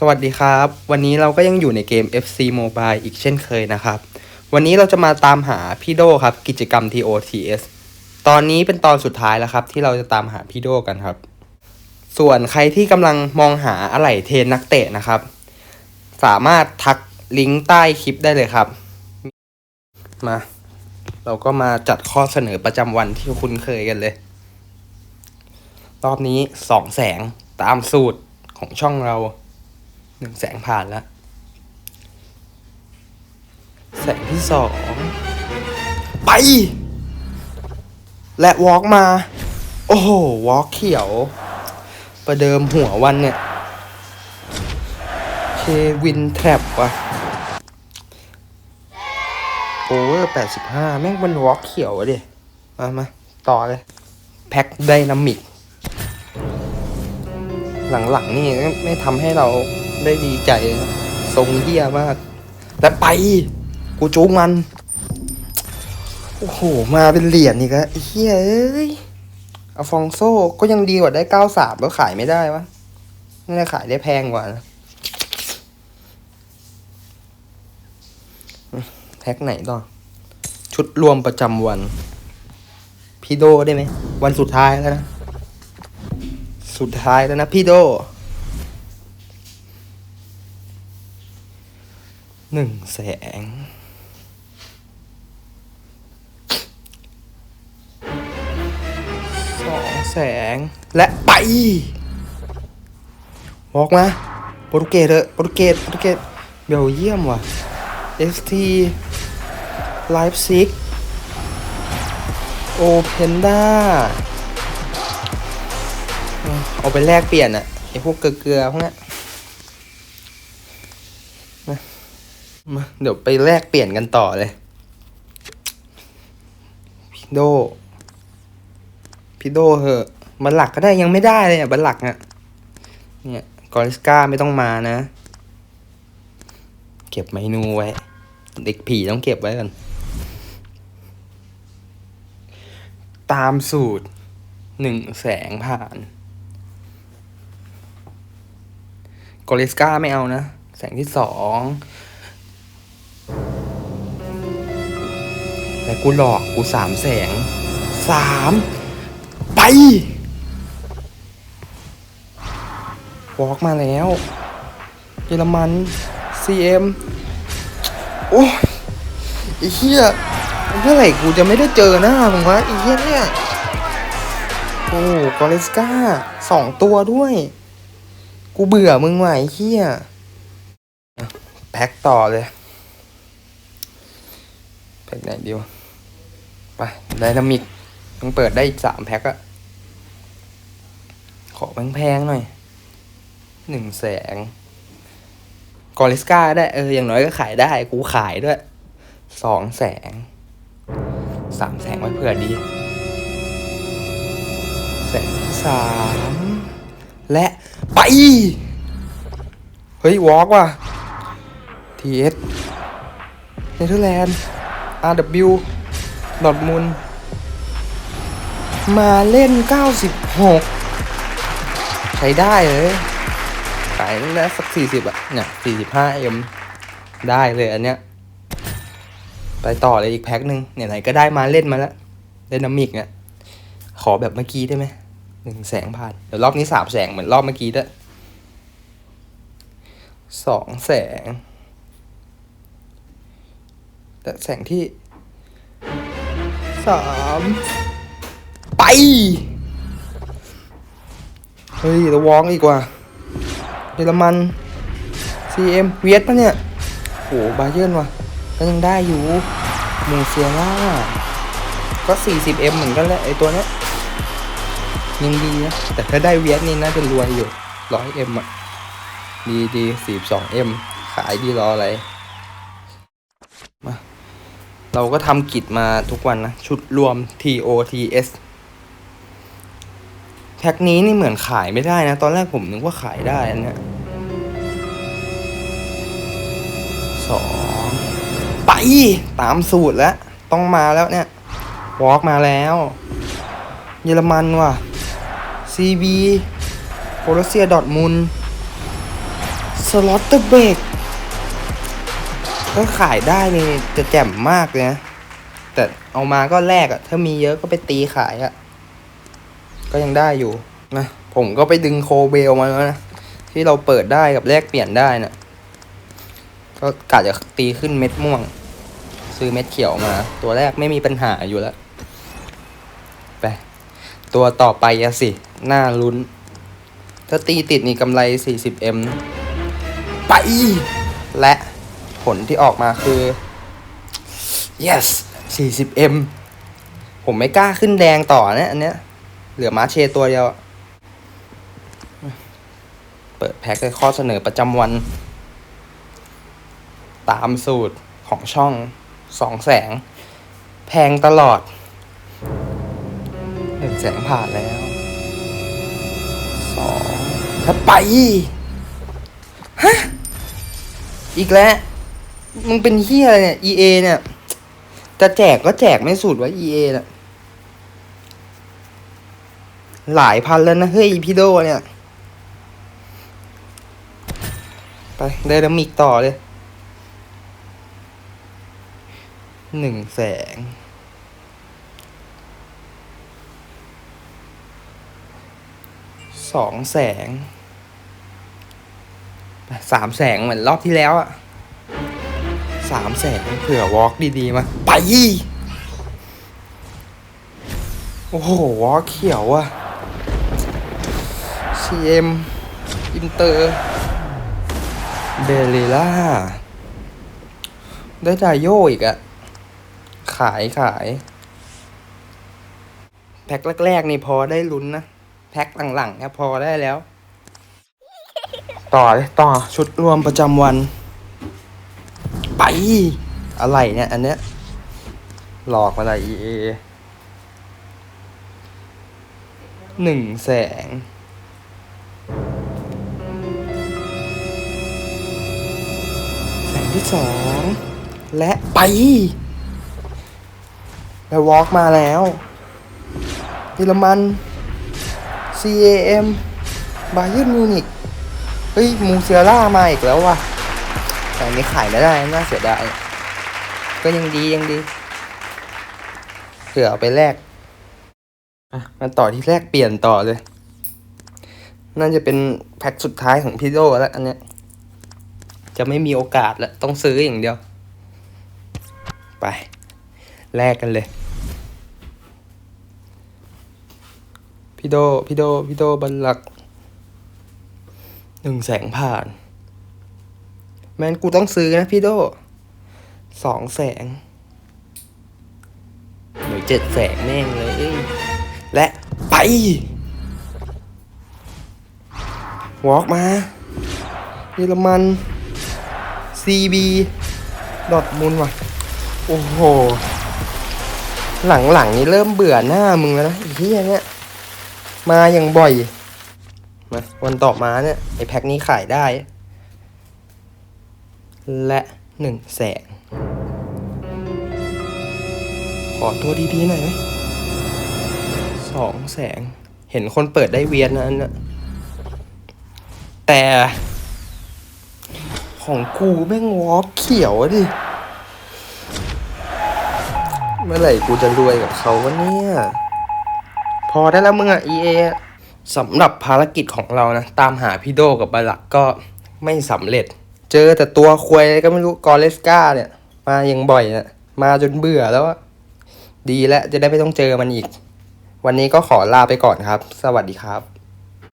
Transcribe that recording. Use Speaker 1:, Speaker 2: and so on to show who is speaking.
Speaker 1: สวัสดีครับ วันนี้เราก็ยังอยู่ในเกม FC Mobile อีกเช่นเคยนะครับ วันนี้เราจะมาตามหาพี่โดครับ กิจกรรม TOTS ตอนนี้เป็นตอนสุดท้ายแล้วครับ ที่เราจะตามหาพี่โดกันครับ ส่วนใครที่กำลังมองหาอะไหล่เทนนักเตะนะครับ สามารถทักลิงก์ใต้คลิปได้เลยครับ มา เราก็มาจัดข้อเสนอประจำวันที่คุ้นเคยกันเลย รอบนี้สองแสงตามสูตรของช่องเรา หนึ่งแสงผ่านแล้ว แสงที่สองไป และวอล์กมา โอ้โห วอล์กเขียว ประเดิมหัววันเนี่ยเควินแทรปว่ะโอเวอร์แปดสิบห้าแม่งเป็นวอล์กเขียวอะดิมามาต่อเลย แพ็คไดนามิก หลังๆนี่ไม่ทำให้เรา ได้ดีใจทรงเหี้ยมากแต่ไป กูจูงมัน โอ้โห มาเป็นเหรียญนี่ก็เฮียเอ้ยอฟองโซก็ยังดีกว่าได้เก้าสามแล้วขายไม่ได้วะน่าจะขายได้แพงกว่านะแพ็คไหนต่อ ชุดรวมประจำวัน พี่โดได้ไหม วันสุดท้ายแล้วนะ สุดท้ายแล้วนะพี่โด หนึ่งแสง สองแสง และไปบอกมาโปรตุเกสเถอะโปรตุเกสโปรตุเกสเบลเยียมว่ะ ST ไลฟ์ซิกโอเพนด้าเอาไปแลกเปลี่ยนอะไอพวกเกลือๆพวกนี้ย มาเดี๋ยวไปแลกเปลี่ยนกันต่อเลยพี่โดพี่โดเหอะบัลลักก็ได้ยังไม่ได้เลยอะบัลลักอะเนี่ยกอริสกาไม่ต้องมานะ เก็บเมนูไว้ เด็กผีต้องเก็บไว้ก่อนตามสูตรหนึ่งแสงผ่านกอริสกาไม่เอานะ แสงที่สอง แต่กูหลอกกูสามแสงสามไปวอล์กมาแล้วเยอรมัน CM โอ้ยไอ้เหี้ยเมื่อไหร่กูจะไม่ได้เจอหน้ามึงวะไอ้เหี้ยเนี่ยโอ้กอริสกาสองตัวด้วย กูเบื่อมึงว่ะไอ้เหี้ยแพ็คต่อเลยแพ็คไหนดีวะ ไปไดนามิกต้องเปิดได้สามแพ็คอะขอแพงๆหน่อยหนึ่งแสงกอริสกาได้ เออ อย่างน้อยก็ขายได้ กูขายด้วยสองแสงสามแสงไว้เผื่อดี แสงสามและไป เฮ้ย วอล์กว่ะ TS เนเธอร์แลนด์ RW ดอทมุนมาเล่น 96 ใช้ได้เลยขายได้สัก 40 อะ เนี่ย 45M ได้เลยอันเนี้ย ไปต่อเลยอีกแพ็คหนึ่งไหนๆก็ได้มาเล่นมาแล้วไดนามิกเนี่ย ขอแบบเมื่อกี้ได้ไหมหนึ่งแสงผ่าน เดี๋ยวรอบนี้สามแสงเหมือนรอบเมื่อกี้ด้วยสองแสง แต่แสงที่ สามไป เฮ้ยระวองอีกว่าเยอรมัน CM เวียดปะเนี่ยโหบาเยิร์นว่ะก็ยังได้อยู่มูเซียล่าก็ 40M เหมือนกันแหละไอตัวเนี้ยยังดีนะ แต่ถ้าได้เวียดนี่น่าจะรวยอยู่ 100M อะ ดีดี 42M ขายดีรออะไรมา เราก็ทำกิจมาทุกวันนะ ชุดรวม TOTS แพ็คนี้นี่เหมือนขายไม่ได้นะ ตอนแรกผมนึกว่าขายได้อันเนี้ยสองไป ตามสูตรแล้ว ต้องมาแล้วเนี่ยวอล์กมาแล้ว เยอรมันว่ะ CB โคลเซียดอทมุนสล็อตเตอร์เบก ถ้าขายได้นี่จะแจ่มมากเลยนะ แต่เอามาก็แลกอะถ้ามีเยอะก็ไปตีขายอะก็ยังได้อยู่นะผมก็ไปดึงโคเบลมาแล้วนะ ที่เราเปิดได้กับแลกเปลี่ยนได้นะก็กะจะตีขึ้นเม็ดม่วง ซื้อเม็ดเขียวมา ตัวแรกไม่มีปัญหาอยู่แล้วไปตัวต่อไปอะสิน่าลุ้น ถ้าตีติดนี่กำไร 40m ไป และ ผลที่ออกมาคือ yes 40m ผมไม่กล้าขึ้นแดงต่อนะอันเนี้ย เหลือมาเชตัวเดียว เปิดแพ็คเลยข้อเสนอประจำวัน ตามสูตรของช่องสองแสง แพงตลอดหนึ่งแสงผ่านแล้วสองแล้วไป ฮะ อีกแล้ว มึงเป็นเฮียอะไรเนี่ย EA เนี่ย จะแจกก็แจกไม่สุดวะ EA เนี่ยหลายพันแล้วนะเฮ้ยพี่โดเนี่ย ไปไดนามิกต่อเลย หนึ่งแสง สองแสง สามแสงเหมือนรอบที่แล้วอะ สามแสงเผื่อวอล์กดีๆมา ไป โอ้โห วอล์กเขียวอะ CM อินเตอร์เบลล่า ได้ดายโยอีกอะ ขายขาย แพ็คแรก ๆ นี่พอได้ลุ้นนะ แพ็คหลังๆเนี่ยพอได้แล้ว ต่อเลยต่อชุดรวมประจำวัน อะไรเนี่ยอันเนี้ย หลอกอะไร EA หนึ่งแสง แสงที่สอง และไป แล้ววอล์กมาแล้วเยอรมัน CAM บาเยิร์นมิวนิกเฮ้ย มูเซียร่ามาอีกแล้วว่ะ แต่อันนี้ขายไม่ได้น่าเสียดาย ก็ยังดียังดีเผื่อเอาไปแลกอะมาต่อที่แรกเปลี่ยนต่อเลย น่าจะเป็นแพ็คสุดท้ายของพี่โดแล้ว อันเนี้ย จะไม่มีโอกาสแล้ว ต้องซื้ออย่างเดียว ไป แลกกันเลย พี่โดพี่โดพี่โดบัลลัก หนึ่งแสงผ่าน แมนกูต้องซื้อนะพี่โดสองแสงหรือเจ็ดแสงแม่งเลย และไป วอล์กมาเยอรมัน CB ดอทมุนว่ะ โอ้โห หลังๆนี่เริ่มเบื่อหน้ามึงแล้วนะไอ้เหี้ยเนี่ย มาอย่างบ่อย มาวันต่อมาเนี่ย ไอ้แพ็คนี้ขายได้ และหนึ่งแสนขอตัวดีๆหน่อยไหมสองแสงเห็นคนเปิดได้เวียนนะอันนะแต่ ของกูแม่งวอล์กเขียวอะดิ เมื่อไหร่กูจะรวยกับเขาวะเนี่ย พอได้แล้วมึงอะ EA สำหรับภารกิจของเรานะ ตามหาพี่โดกับบาลักก็ไม่สำเร็จ เจอแต่ตัวควยก็ไม่รู้กอเลสกาเนี่ย มาอย่างบ่อยนะมาจนเบื่อแล้วดีแล้วจะได้ไม่ต้องเจอมันอีก วันนี้ก็ขอลาไปก่อนครับ สวัสดีครับ